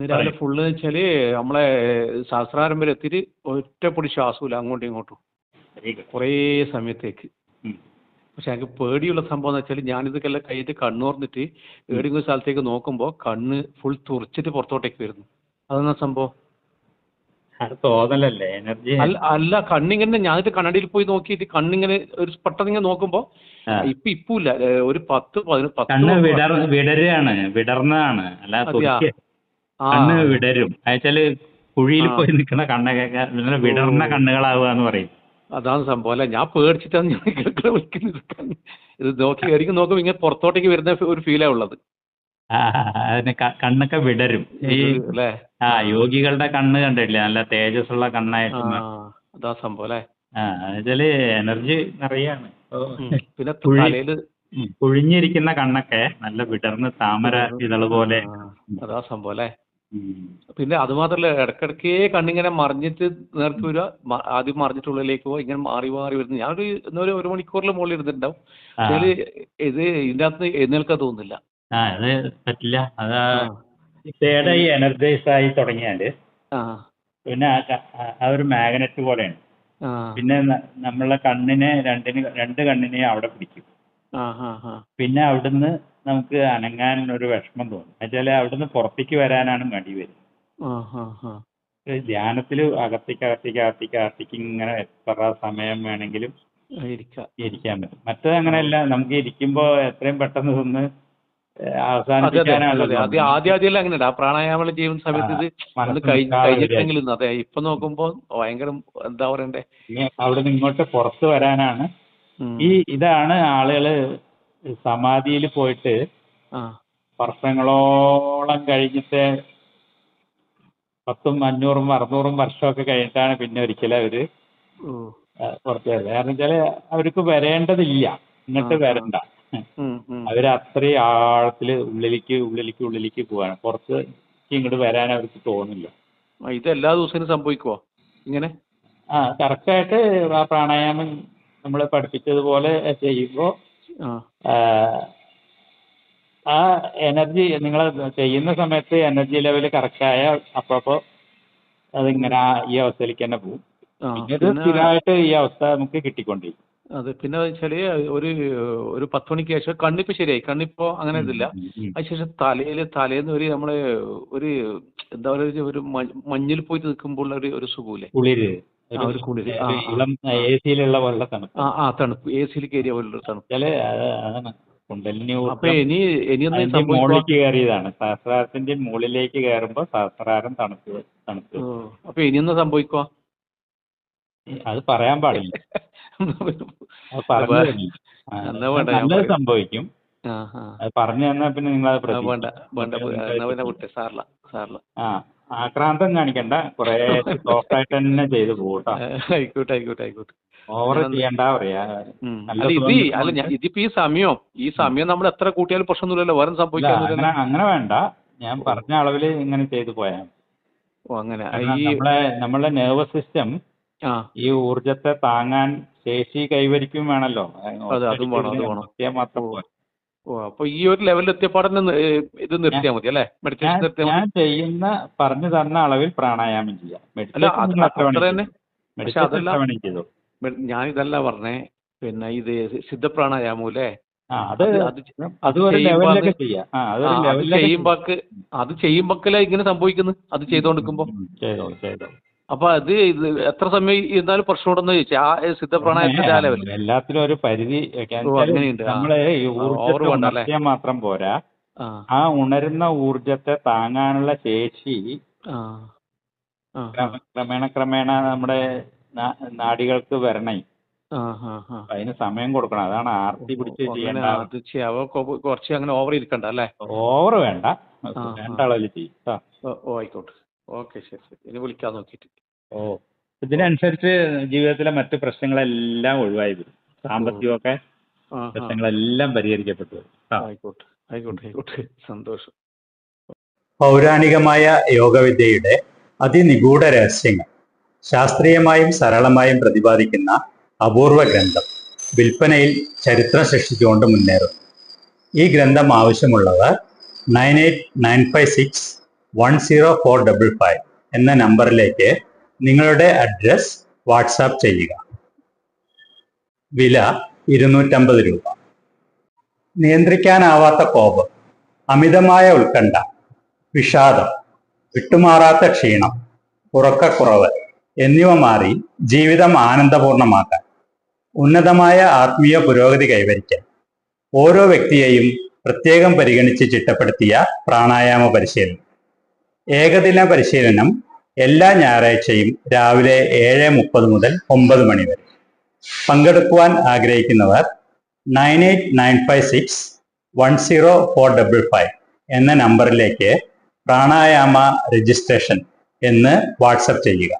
രാവിലെ ഫുള്ള് വെച്ചാൽ നമ്മളെ സഹസ്രാരം വരെ എത്തിയിട്ട് ഒറ്റപ്പൊടി ശ്വാസമില്ല അങ്ങോട്ടും ഇങ്ങോട്ടും. കുറേ സമയത്തേക്ക്. പക്ഷെ എനിക്ക് പേടിയുള്ള സംഭവം എന്ന് വെച്ചാൽ ഞാനിതൊക്കെല്ലാം കഴിഞ്ഞിട്ട് കണ്ണോർന്നിട്ട് ഏതെങ്കിലും സ്ഥലത്തേക്ക് നോക്കുമ്പോൾ കണ്ണ് ഫുൾ തുറച്ചിട്ട് പുറത്തോട്ടേക്ക് വരുന്നു. അതെന്നാ സംഭവം? അത് തോന്നലല്ലേ എനർജി അല്ല അല്ല കണ്ണിങ്ങനെ ഞാനിട്ട് കണ്ണടിയിൽ പോയി നോക്കിയിട്ട് കണ്ണിങ്ങനെ ഒരു പെട്ടെന്ന് ഇങ്ങനെ നോക്കുമ്പോ ഇപ്പൊ ഇപ്പൂല്ല ഒരു പത്ത് പതിന- പത്ത് കണ്ണ് വിടർ വിടരുകയാണ് വിടർന്നതാണ്. അല്ല കണ്ണ് വിടരും. അയച്ചാൽ കുഴിയിൽ പോയി നിൽക്കുന്ന കണ്ണൊക്കെ വിടർന്ന. കണ്ണുകളാവുക എന്ന് പറയും. അതാണ് സംഭവം. അല്ല ഞാൻ പേടിച്ചിട്ടാണ് ഞാൻ വിളിക്കുന്നത്. ഇത് നോക്കി എനിക്ക് നോക്കുമ്പോൾ ഇങ്ങനെ പുറത്തോട്ടേക്ക് വരുന്ന ഒരു ഫീലാ ഉള്ളത്. അതിന് കണ്ണൊക്കെ വിടരും. ഈ ആ യോഗികളുടെ കണ്ണ് കണ്ടിട്ടില്ലേ? നല്ല തേജസ്സുള്ള കണ്ണായിട്ട് ആ അതാ സംഭവം അല്ലേ? എന്നുവെച്ചാൽ എനർജി നിറയാണ്. പിന്നെ തലയിൽ കുഴിഞ്ഞിരിക്കുന്ന കണ്ണൊക്കെ നല്ല വിടർന്ന് താമര ഇതൾ പോലെ അതാ സംഭവം അല്ലേ. പിന്നെ അത് മാത്രല്ല ഇടക്കിടക്കേ കണ്ണിങ്ങനെ മറിഞ്ഞിട്ട് നേർക്ക് വരിക ആദ്യം ആദ്യം മറിഞ്ഞിട്ടുള്ളിലേക്ക് പോവുക ഇങ്ങനെ മാറി മാറി വരുന്നു ഞാനൊരു ഇന്നൊരു ഒരു മണിക്കൂറിൽ മുകളിൽ ഇരുന്നിട്ടുണ്ടാവും. ഇത് ഇത് ഇതിന്റെ അകത്ത് എഴുന്നേൽക്കാൻ തോന്നുന്നില്ല. ആ അത് പറ്റില്ല. അത് ഈ എനർജൈസ് ആയി തുടങ്ങിയാൽ പിന്നെ ആ ഒരു മാഗ്നറ്റ് പോലെയാണ്. പിന്നെ നമ്മളെ കണ്ണിനെ രണ്ടിന് രണ്ട് കണ്ണിനെയും അവിടെ പിടിക്കും. പിന്നെ അവിടുന്ന് നമുക്ക് അനങ്ങാൻ ഒരു വിഷമം തോന്നും. എന്നുവെച്ചാൽ അവിടുന്ന് പുറത്തേക്ക് വരാനാണ് മടി വരുന്നത് ധ്യാനത്തിൽ അകത്തേക്ക് അകത്തേക്ക് അകത്തേക്ക് അകത്തേക്ക് ഇങ്ങനെ എത്ര സമയം വേണമെങ്കിലും ഇരിക്കാം. ഇരിക്കാൻ പറ്റും. മറ്റേത് അങ്ങനെയല്ല നമുക്ക് ഇരിക്കുമ്പോൾ എത്രയും പെട്ടെന്ന് ഒന്ന് ആദ്യം ആദ്യം ആ പ്രാണായാമം ചെയ്യുന്ന സമയത്ത് ഇത് കഴിഞ്ഞിട്ടെങ്കിലും അതെ ഇപ്പൊ നോക്കുമ്പോ ഭയങ്കര എന്താ പറയണ്ടേ? അവിടെ നിന്ന് ഇങ്ങോട്ട് പുറത്ത് വരാനാണ്. ഈ ഇതാണ് ആളുകൾ സമാധിയിൽ പോയിട്ട് വർഷങ്ങളോളം കഴിഞ്ഞിട്ട് പത്തും അഞ്ഞൂറും അറുന്നൂറും വർഷമൊക്കെ കഴിഞ്ഞിട്ടാണ് പിന്നെ ഒരിക്കലും അവർ പുറത്ത് വരുന്നത് കാരണം വെച്ചാൽ അവർക്ക് വരേണ്ടതില്ല. ആ. വരണ്ട. അവർ അത്രയും ആഴത്തിൽ ഉള്ളിലേക്ക് ഉള്ളിലേക്ക് ഉള്ളിലേക്ക് പോവാണ്. പുറത്ത് ഇങ്ങോട്ട് വരാൻ അവർക്ക് തോന്നില്ല. ഇത് എല്ലാ ദിവസവും സംഭവിക്കുവോ? ഇങ്ങനെ? ആ കറക്റ്റായിട്ട് ആ പ്രാണായാമം നമ്മൾ പഠിപ്പിച്ചതുപോലെ ചെയ്യുമ്പോൾ ആ. എനർജി നിങ്ങൾ ചെയ്യുന്ന സമയത്ത് എനർജി ലെവൽ കറക്റ്റായ അപ്പോൾ അതിങ്ങനെ ആ ഈ അവസ്ഥയിലേക്ക് തന്നെ പോകും. ആ പിന്നെ ഇത് പിന്നെ സ്ഥിരമായിട്ട് ഈ അവസ്ഥ നമുക്ക് കിട്ടിക്കൊണ്ടിരിക്കും. അതെ പിന്നെ വെച്ചാൽ ഒരു ഒരു പത്ത് മണിക്ക് ശേഷം കണ്ണിപ്പോ ശരിയായി. കണ്ണിപ്പോ അങ്ങനെ ഇതില്ല. അതിനുശേഷം തലയിൽ തലേന്ന് ഒരു നമ്മൾ ഒരു എന്താ പറയുക ഒരു മഞ്ഞിൽ പോയിട്ട് നിൽക്കുമ്പോൾ ഒരു ഒരു സുഖമില്ലേ? ആ, ഒരു. ഇളം എ സിയിലുള്ള പോലുള്ള തണുപ്പ്. ആ തണുപ്പ്. എ സിയിൽ കയറിയ പോലുള്ള തണുപ്പ്. കുണ്ടലിനി മുകളിലേക്ക് കയറിയതാണ്. സഹസ്രാരത്തിന്റെ മുകളിലേക്ക് കയറുമ്പോൾ സഹസ്രാരം തണുപ്പ് തണുപ്പ്. അപ്പൊ ഇനിയൊന്നും സംഭവിക്കുമോ അത് പറയാൻ പാടില്ല. നല്ലത് സംഭവിക്കും. അത് പറഞ്ഞു തന്നാ പിന്നെ നിങ്ങൾ അത് സാറില്ല സാറില്ല. ആ. ആക്രാന്തം കാണിക്കണ്ട. കുറെ സോഫ്റ്റ് ആയിട്ട് തന്നെ ചെയ്ത് പോകട്ടോ ആയിക്കോട്ടെ ആയിക്കോട്ടെ ആയിക്കോട്ടെ. ഓവർ ചെയ്യണ്ട പറയാ. അല്ല ഇത് അല്ല ഞാൻ ഇതിപ്പോ ഈ സമയം ഈ സമയം നമ്മൾ എത്ര കൂട്ടിയാലും പ്രശ്നമൊന്നുമില്ലല്ലോ വേറെ സംഭവിക്കാന്നില്ലല്ലോ അങ്ങനെ വേണ്ട. ഞാൻ പറഞ്ഞ അളവിൽ ഇങ്ങനെ ചെയ്തു പോയാ ഓ അങ്ങനെ. നമ്മളെ നമ്മളെ നെർവസ് സിസ്റ്റം ഈ ഊർജത്തെ താങ്ങാൻ ശേഷി കൈവരിക്കും വേണല്ലോ. അതും വേണം, അതും വേണം. മാത്രം. പോരാ. ഓ അപ്പൊ ഈ ഒരു ലെവലിൽ എത്തിയപ്പാടന്നെ ഇത് നിർത്തിയാൽ മതി അല്ലേ? മെഡിറ്റേഷൻ നിർത്തിയാ നിർത്തിയാൽ ഞാൻ ചെയ്യുന്ന പറഞ്ഞു തന്ന അളവിൽ പ്രാണായാമം ചെയ്യാം. മെഡിറ്റേഷൻ ഞാൻ ഇതല്ല പറഞ്ഞേ. പിന്നെ ഇത് സിദ്ധപ്രാണായാമം അല്ലേ അത് ചെയ്യുമ്പോക്ക് അത് ചെയ്യുമ്പോക്കല്ലേ ഇങ്ങനെ സംഭവിക്കുന്നു? അത് ചെയ്തോണ്ടിരിക്കുമ്പോ? ചെയ്തോ ചെയ്തോ. അപ്പൊ അത് ഇത് എത്ര സമയം ഇരുന്നാലും പ്രശ്നമുണ്ടെന്ന് ചോദിച്ചു. ആ സിദ്ധ ആ ലെവൽ? എല്ലാത്തിലും ഒരു പരിധി വെക്കാൻ ഓ, അങ്ങനെയുണ്ട്. ആ. നമ്മൾ ഈ ആ, ഊർജത്തെ വേണ്ട അല്ലേ? ഉണർത്തിയാൽ മാത്രം പോരാ. ആ. ആ ഉണരുന്ന ഊർജത്തെ താങ്ങാനുള്ള ശേഷി ആ ആ. ക്രമ- ക്രമേണ ക്രമേണ നമ്മുടെ നാ- നാഡികൾക്ക് വരണേ. ആ ആ ആ. അതിന് സമയം കൊടുക്കണം. അതാണ് ആർത്തി പിടിച്ച് അങ്ങനെ ചെയ്യേണ്ട അത് ചെയ്യാവോ കൊ- കുറച്ച് അങ്ങനെ ഓവർ ഇരിക്കണ്ട അല്ലേ? ഓവർ വേണ്ട. ആ, വേണ്ട. അളവിൽ ചെയ്യും. ഓ, ആയിക്കോട്ടെ. ഓക്കെ ശരി ശരി. ഇനി വിളിക്കാൻ നോക്കിയിട്ട്. ഓ. ഇതിനനുസരിച്ച് ജീവിതത്തിലെ മറ്റു പ്രശ്നങ്ങളെല്ലാം ഒഴിവായി വരും സാമ്പത്തികമൊക്കെ പ്രശ്നങ്ങളെല്ലാം പരിഹരിക്കപ്പെട്ടു. വരും ആയിക്കോട്ടെ ആയിക്കോട്ടെ ആയിക്കോട്ടെ. സന്തോഷം. പൗരാണികമായ യോഗവിദ്യയുടെ അതിനിഗൂഢ രഹസ്യങ്ങൾ ശാസ്ത്രീയമായും സരളമായും പ്രതിപാദിക്കുന്ന അപൂർവ ഗ്രന്ഥം വിൽപ്പനയിൽ ചരിത്രം സൃഷ്ടിച്ചുകൊണ്ട് മുന്നേറും ഈ ഗ്രന്ഥം ആവശ്യമുള്ളവർ nine eight nine five six one zero four double five എന്ന നമ്പറിലേക്ക് നിങ്ങളുടെ അഡ്രസ് വാട്സാപ്പ് ചെയ്യുക. വില ഇരുന്നൂറ്റമ്പത് രൂപ. നിയന്ത്രിക്കാനാവാത്ത കോപം അമിതമായ ഉത്കണ്ഠ വിഷാദം വിട്ടുമാറാത്ത ക്ഷീണം ഉറക്കക്കുറവ് എന്നിവ മാറി ജീവിതം ആനന്ദപൂർണമാക്കാൻ ഉന്നതമായ ആത്മീയ പുരോഗതി കൈവരിക്കാൻ ഓരോ വ്യക്തിയെയും പ്രത്യേകം പരിഗണിച്ച് ചിട്ടപ്പെടുത്തിയ പ്രാണായാമ പരിശീലനം. ഏകദിന പരിശീലനം എല്ലാ ഞായറാഴ്ചയും രാവിലെ ഏഴ് മുപ്പത് മുതൽ ഒമ്പത് മണി വരെ. പങ്കെടുക്കുവാൻ ആഗ്രഹിക്കുന്നവർ nine eight nine five six one zero four double five എന്ന നമ്പറിലേക്ക് പ്രാണായാമ രജിസ്ട്രേഷൻ എന്ന് വാട്സപ്പ് ചെയ്യുക.